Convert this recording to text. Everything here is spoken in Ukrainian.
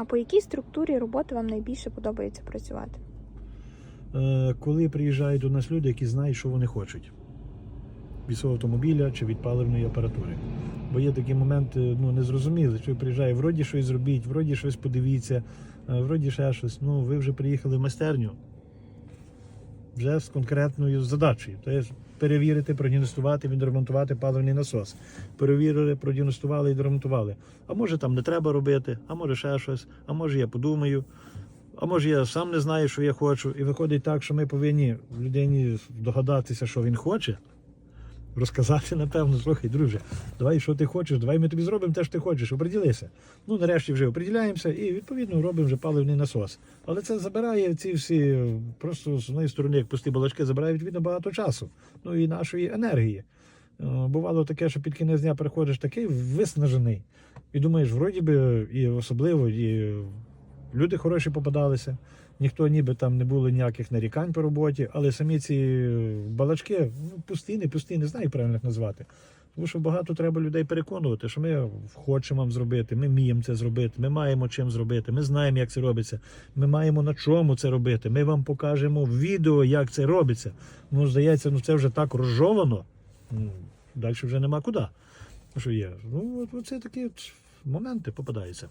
А по якій структурі роботи вам найбільше подобається працювати? Е, коли приїжджають до нас люди, які знають, що вони хочуть від свого автомобіля чи від паливної апаратури. Бо є такі моменти, ну незрозуміли, що приїжджає, вроді щось зробіть, вроді щось подивіться, е, вроді ще щось. Ну, ви вже приїхали в майстерню вже з конкретною задачею. Тобто перевірити, продіагностувати, відремонтувати паливний насос. Перевірили, продіагностували і відремонтували. А може там не треба робити, а може ще щось, а може я подумаю. А може я сам не знаю, що я хочу. І виходить так, що ми повинні людині догадатися, що він хоче. Розказати, напевно, слухай, друже, давай, що ти хочеш, давай ми тобі зробимо те, що ти хочеш, оприділися. Ну, нарешті вже оприділяємося і відповідно робимо вже паливний насос. Але це забирає ці всі, просто з однієї сторони, як пусті балачки, забирає відповідно багато часу, ну і нашої енергії. Е, Бувало таке, що під кінець дня приходиш такий виснажений, і думаєш, вроді би, і особливо, і люди хороші попадалися. Ніхто ніби там не було ніяких нарікань по роботі, але самі ці балачки, ну, пусті, не пусті, не знаю, як правильно їх назвати. Тому що багато треба людей переконувати, що ми хочемо вам зробити, ми вміємо це зробити, ми маємо чим зробити, ми знаємо, як це робиться, ми маємо на чому це робити. Ми вам покажемо в відео, як це робиться. Ну, здається, ну це вже так розжовано. Ну, далі вже нема куди. Що є? Ну, оце такі моменти попадаються.